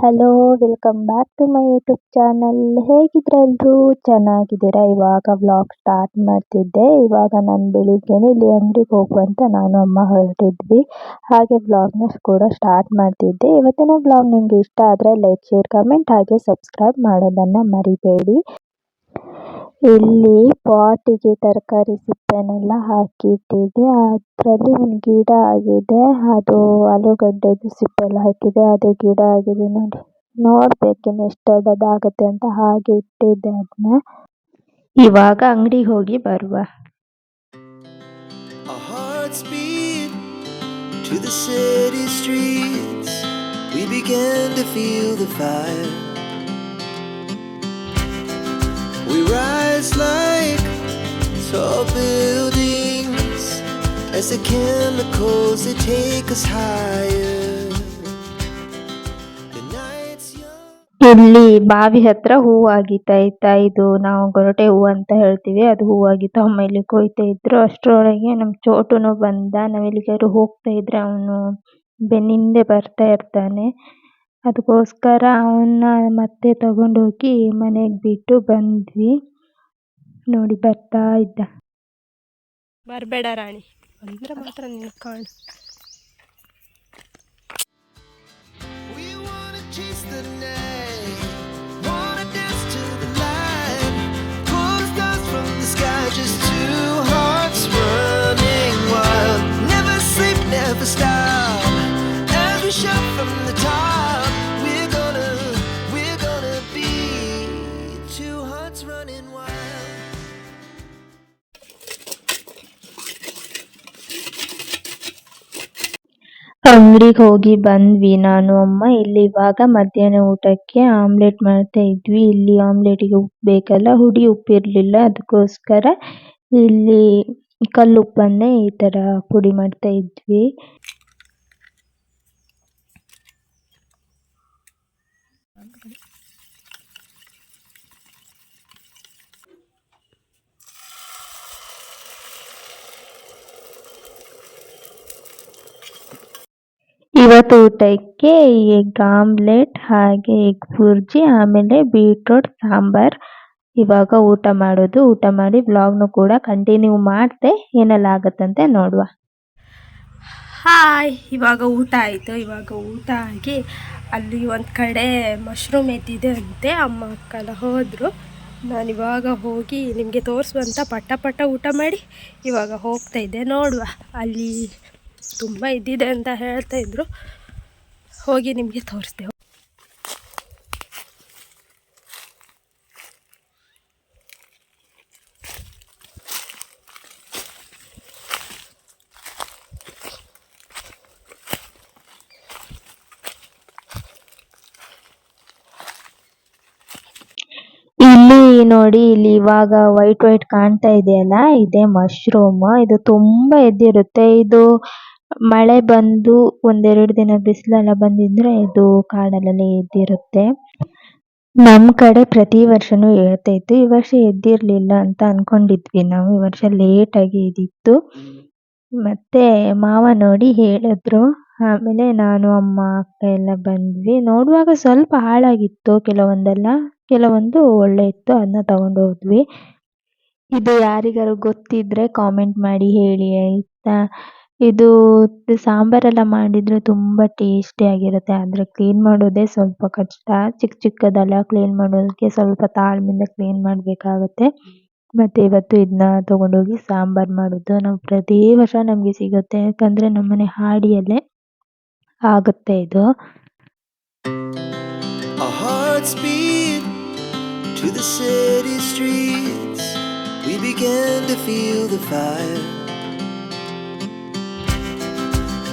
Hello, welcome back to my YouTube channel. ಹೇಗಿದ್ರೆ ಎಲ್ಲರೂ ಚೆನ್ನಾಗಿದ್ದೀರಾ? ಇವಾಗ ವ್ಲಾಗ್ ಸ್ಟಾರ್ಟ್ ಮಾಡ್ತಿದ್ದೆ. ಇವಾಗ ನಾನು ಬೆಳಿಗ್ಗೆನೆ ಇಲ್ಲಿ ಅಂಗಡಿಗೆ ಹೋಗುವಂತ ನಾನು ಅಮ್ಮ ಹೊರಟಿದ್ವಿ. ಹಾಗೆ ವ್ಲಾಗ್ನ ಕೂಡ ಸ್ಟಾರ್ಟ್ ಮಾಡ್ತಿದ್ದೆ. ಇವತ್ತಿನ ವ್ಲಾಗ್ ನಿಮಗೆ ಇಷ್ಟ ಆದರೆ ಲೈಕ್, ಶೇರ್, ಕಮೆಂಟ್ ಹಾಗೆ ಸಬ್ಸ್ಕ್ರೈಬ್ ಮಾಡೋದನ್ನ ಮರಿಬೇಡಿ. ಇಲ್ಲಿ ಪಾಟಿಗೆ ತರಕಾರಿ ಸಿಪ್ಪೆನೆಲ್ಲ ಹಾಕಿ ಇಟ್ಟಿದೆ ಅದರಲ್ಲಿ ಒಂದು ಗಿಡ ಆಗಿದೆ. ಅದು ಆಲೂಗಡ್ಡೆದು ಸಿಪ್ಪೆ ಎಲ್ಲ ಹಾಕಿದೆ. ಅದೇ ಗಿಡ ಆಗಿದೆ ನೋಡಿ. ನೋಡ್ಬೇಕು ಇನ್ನು ಎಷ್ಟು ದೊಡ್ಡದಾಗುತ್ತೆ ಅಂತ. ಹಾಗೆ ಇಟ್ಟಿದ್ದೆ ಅದನ್ನ ಇವಾಗ ಅಂಗಡಿಗೆ ಹೋಗಿ ಬರುವ. To the city streets. We began to feel the fire. As the chemicals they take us higher. ಇಲ್ಲಿ ಬಾವಿ ಹತ್ರ ಹೂವು ಆಗಿತ್ತಾಯ್ತಾ ಇದು ನಾವು ಗೊರಟೆ ಹೂವು ಅಂತ ಹೇಳ್ತೀವಿ. ಅದು ಹೂವು ಆಗಿತ್ತು ಅಮ್ಮ ಇಲ್ಲಿ ಕೊಯ್ತಾ ಇದ್ರು. ಅಷ್ಟರೊಳಗೆ ನಮ್ಮ ಚೋಟುನು ಬಂದ ನಾವೆಲ್ಲಿಗಾದ್ರು ಹೋಗ್ತಾ ಇದ್ರೆ ಅವನು ಬೆನ್ನಿಂದೆ ಬರ್ತಾ ಇರ್ತಾನೆ. ಅದಕ್ಕೋಸ್ಕರ ಅವನ್ನ ಮತ್ತೆ ತಗೊಂಡೋಗಿ ಮನೆಗೆ ಬಿಟ್ಟು ಬಂದ್ವಿ. ನೋಡಿ ಬರ್ತಾ ಇದ್ದ. ಬರಬೇಡ ರಾಣಿ. ಅಂದ್ರೆ ಮಾತ್ರ ನಿನ್ನ ಕಾಣು We wanna ಅಂಗಡಿಗೆ ಹೋಗಿ ಬಂದ್ವಿ. ನಾನು, ಅಮ್ಮ ಇಲ್ಲಿ ಇವಾಗ ಮಧ್ಯಾಹ್ನ ಊಟಕ್ಕೆ ಆಮ್ಲೆಟ್ ಮಾಡ್ತಾ ಇದ್ವಿ. ಇಲ್ಲಿ ಆಮ್ಲೆಟ್ಗೆ ಉಪ್ಪು ಬೇಕಲ್ಲ, ಹುಡಿ ಉಪ್ಪು ಇರ್ಲಿಲ್ಲ ಅದಕ್ಕೋಸ್ಕರ ಇಲ್ಲಿ ಕಲ್ಲುಪ್ಪನ್ನೇ ಈ ತರ ಪುಡಿ ಮಾಡ್ತಾ ಇದ್ವಿ. ಇವತ್ತು ಊಟಕ್ಕೆ ಎಗ್ ಆಮ್ಲೆಟ್ ಹಾಗೆ ಎಗ್ ಬುರ್ಜಿ, ಆಮೇಲೆ ಬೀಟ್ರೋಟ್, ಸಾಂಬಾರ್. ಇವಾಗ ಊಟ ಮಾಡೋದು. ಊಟ ಮಾಡಿ ವ್ಲಾಗ್ನು ಕೂಡ ಕಂಟಿನ್ಯೂ ಮಾಡಿದೆ ಏನೆಲ್ಲ ಆಗುತ್ತಂತೆ ನೋಡುವ. ಹಾಯ್, ಇವಾಗ ಊಟ ಆಯಿತು. ಇವಾಗ ಊಟ ಆಗಿ ಅಲ್ಲಿ ಒಂದು ಕಡೆ ಮಶ್ರೂಮ್ ಎದ್ದಿದೆ ಅಂತೆ. ಅಮ್ಮ ಅಕ್ಕಲ್ಲ ಹೋದರು. ನಾನು ಇವಾಗ ಹೋಗಿ ನಿಮಗೆ ತೋರಿಸುವಂತ ಪಟ್ಟ ಪಟ್ಟ ಊಟ ಮಾಡಿ ಇವಾಗ ಹೋಗ್ತಾ ಇದ್ದೆ. ನೋಡುವ ಅಲ್ಲಿ ತುಂಬ ಇದ್ದಿದೆ ಅಂತ ಹೇಳ್ತಾ ಇದ್ರು. ಹೋಗಿ ನಿಮಗೆ ತೋರಿಸ್ತೇವೆ. ಇಲ್ಲಿ ನೋಡಿ, ಇಲ್ಲಿ ಇವಾಗ ವೈಟ್ ವೈಟ್ ಕಾಣ್ತಾ ಇದೆಯಲ್ಲ? ಇದೆ ಮಶ್ರೂಮ್ ಇದು ತುಂಬಾ ಎದ್ದಿರುತ್ತೆ. ಇದು ಮಳೆ ಬಂದು ಒಂದೆರಡು ದಿನ ಬಿಸಿಲೆಲ್ಲ ಬಂದಿದ್ರೆ ಇದು ಕಾಡಲ್ಲೆಲ್ಲ ಎದ್ದಿರುತ್ತೆ. ನಮ್ಮ ಕಡೆ ಪ್ರತಿ ವರ್ಷನೂ ಹೇಳ್ತಾಯಿತ್ತು ಈ ವರ್ಷ ಎದ್ದಿರಲಿಲ್ಲ ಅಂತ ಅನ್ಕೊಂಡಿದ್ವಿ ನಾವು, ಈ ವರ್ಷ ಲೇಟಾಗಿ ಎದ್ದಿತ್ತು. ಮತ್ತೆ ಮಾವ ನೋಡಿ ಹೇಳಿದ್ರು, ಆಮೇಲೆ ನಾನು, ಅಮ್ಮ, ಅಕ್ಕ ಎಲ್ಲ ಬಂದ್ವಿ. ನೋಡುವಾಗ ಸ್ವಲ್ಪ ಹಾಳಾಗಿತ್ತು, ಕೆಲವೊಂದೆಲ್ಲ, ಕೆಲವೊಂದು ಒಳ್ಳೆ ಇತ್ತು, ಅದನ್ನ ತಗೊಂಡು ಹೋದ್ವಿ ಇದು ಯಾರಿಗಾರು ಗೊತ್ತಿದ್ರೆ ಕಾಮೆಂಟ್ ಮಾಡಿ ಹೇಳಿ ಆಯ್ತಾ? ಇದು ಸಾಂಬಾರೆಲ್ಲ ಮಾಡಿದ್ರೆ ತುಂಬಾ ಟೇಸ್ಟಿ ಆಗಿರುತ್ತೆ. ಆದ್ರೆ ಕ್ಲೀನ್ ಮಾಡೋದೇ ಸ್ವಲ್ಪ ಕಷ್ಟ. ಚಿಕ್ಕ ಚಿಕ್ಕದೆಲ್ಲ ಕ್ಲೀನ್ ಮಾಡೋದಕ್ಕೆ ಸ್ವಲ್ಪ ತಾಳ್ಮೆಯಿಂದ ಕ್ಲೀನ್ ಮಾಡಬೇಕಾಗುತ್ತೆ. ಮತ್ತೆ ಇವತ್ತು ಇದನ್ನ ತಗೊಂಡೋಗಿ ಸಾಂಬಾರ್ ಮಾಡೋದು ನಾವು ಪ್ರತಿ ವರ್ಷ ನಮಗೆ ಸಿಗುತ್ತೆ. ಯಾಕಂದ್ರೆ ನಮ್ಮನೆ ಹಾಡಿಯಲ್ಲೇ ಆಗುತ್ತೆ ಇದು. To the city streets. We began to feel the fire.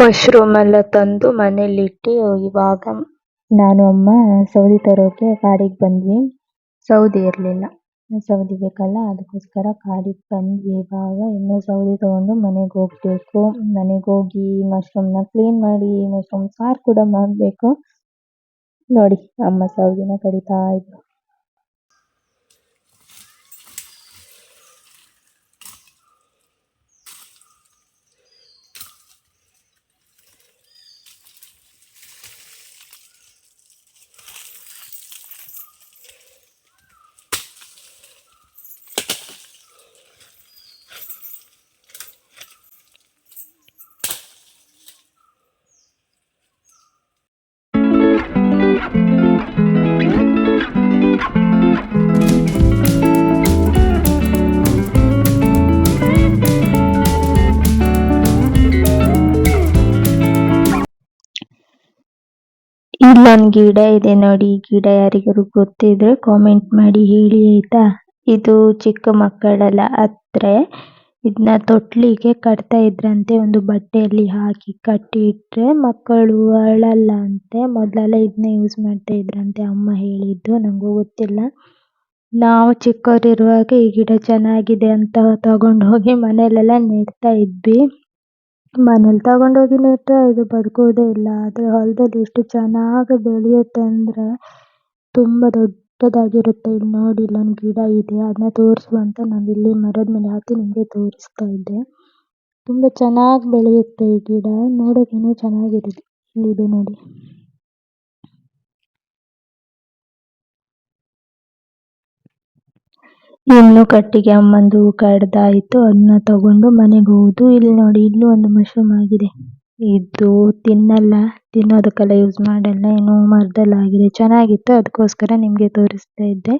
mushroom ಎಲ್ಲ ತಂದು ಮನೇಲಿಟ್ಟು ಇವಾಗ ನಾನು ಅಮ್ಮ ಸೌದೆ ತರೋಕೆ ಕಾಡಿಗೆ ಬಂದ್ವಿ. ಸೌದೆ ಇರಲಿಲ್ಲ. ಸೌದೆ ಬೇಕಲ್ಲ, ಅದಕ್ಕೋಸ್ಕರ ಕಾಡಿಗೆ ಬಂದ್ವಿ. ಇವಾಗ ಇನ್ನು ಸೌದೆ ತಗೊಂಡು ಮನೆಗೆ ಹೋಗ್ಬೇಕು. ಮನೆಗೆ ಹೋಗಿ ಮಶ್ರೂಮ್ನ ಕ್ಲೀನ್ ಮಾಡಿ, ಮಶ್ರೂಮ್ ಸಾರು ಕೂಡ ಮಾಡಬೇಕು. ನೋಡಿ, ಅಮ್ಮ ಸೌದಿನ ಕಡಿತಾ ಇದ್ರು. ಇಲ್ಲೊಂದ್ ಗಿಡ ಇದೆ ನೋಡಿ. ಈ ಗಿಡ ಯಾರಿಗಾರು ಗೊತ್ತಿದ್ರೆ ಕಾಮೆಂಟ್ ಮಾಡಿ ಹೇಳಿ ಆಯ್ತಾ? ಇದು ಚಿಕ್ಕ ಮಕ್ಕಳೆಲ್ಲ ಹತ್ರೆ ಇದನ್ನ ತೊಟ್ಲಿಗೆ ಕಟ್ತಾ ಇದ್ರಂತೆ. ಒಂದು ಬಟ್ಟೆಯಲ್ಲಿ ಹಾಕಿ ಕಟ್ಟಿ ಇಟ್ರೆ ಮಕ್ಕಳು ಅಳಲ್ಲ ಅಂತೆ ಮೊದಲೆಲ್ಲ ಇದನ್ನೇ ಯೂಸ್ ಮಾಡ್ತಾ ಇದ್ರಂತೆ ಅಮ್ಮ ಹೇಳಿದ್ದು. ನಂಗೂ ಗೊತ್ತಿಲ್ಲ. ನಾವು ಚಿಕ್ಕವರಿರುವಾಗ ಈ ಗಿಡ ಚೆನ್ನಾಗಿದೆ ಅಂತ ತಗೊಂಡು ಹೋಗಿ ಮನೇಲೆಲ್ಲ ನೆಡ್ತಾ ಇದ್ವಿ. ಮನೇಲಿ ತಗೊಂಡ್ ಹೋಗಿ ನೆಟ್ರೆ ಇದು ಬದುಕೋದೇ ಇಲ್ಲ. ಆದ್ರೆ ಹೊಲದಲ್ಲಿ ಎಷ್ಟು ಚೆನ್ನಾಗಿ ಬೆಳೆಯುತ್ತೆ ಅಂದ್ರೆ ತುಂಬಾ ದೊಡ್ಡದಾಗಿರುತ್ತೆ. ಇಲ್ಲಿ ನೋಡಿ, ಇಲ್ಲೊಂದು ಗಿಡ ಇದೆ ಅದನ್ನ ತೋರಿಸು ಅಂತ ನಾನು ಇಲ್ಲಿ ಮರದ ಮೇಲೆ ಹತ್ತಿ ನಿಮಗೆ ತೋರಿಸ್ತಾ ಇದ್ದೆ. ತುಂಬಾ ಚೆನ್ನಾಗಿ ಬೆಳೆಯುತ್ತೆ ಈ ಗಿಡ. ನೋಡೋಕೆ ಇನ್ನೂ ಚೆನ್ನಾಗಿದೆ ಇಲ್ಲಿದೆ ನೋಡಿ. ಇನ್ನು ಕಟ್ಟಿಗೆ ಅಮ್ಮಂದು ಕಡ್ದಾಯ್ತು ಅದನ್ನ ತಗೊಂಡು ಮನೆಗೆ ಹೋದು ಇಲ್ಲಿ ನೋಡಿ, ಇಲ್ಲೂ ಒಂದು ಮಶ್ರೂಮ್ ಆಗಿದೆ. ಇದು ತಿನ್ನಲ್ಲ, ತಿನ್ನೋದಕ್ಕೆಲ್ಲ ಯೂಸ್ ಮಾಡಲ್ಲ, ಏನೋ ಮರದಲ್ಲಿ ಆಗಿದೆ ಚೆನ್ನಾಗಿತ್ತು, ಅದಕ್ಕೋಸ್ಕರ ನಿಮಗೆ ತೋರಿಸ್ತಾ ಇದ್ದೆ.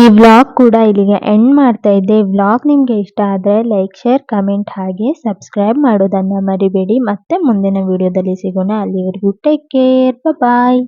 ಈ ವ್ಲಾಗ್ ಕೂಡ ಇಲ್ಲಿಗೆ ಎಂಡ್ ಮಾಡ್ತಾ ಇದ್ದೆ. ವ್ಲಾಗ್ ನಿಮಗೆ ಇಷ್ಟ ಆದ್ರೆ ಲೈಕ್ ಶೇರ್ ಕಮೆಂಟ್ ಹಾಗೆ ಸಬ್ಸ್ಕ್ರೈಬ್ ಮಾಡೋದನ್ನ ಮರಿಬೇಡಿ. ಮತ್ತೆ ಮುಂದಿನ ವಿಡಿಯೋದಲ್ಲಿ ಸಿಗೋಣ. ಅಲ್ಲಿವರೆಗೂ ಟೇಕ್ ಕೇರ್ ಬಾಯ್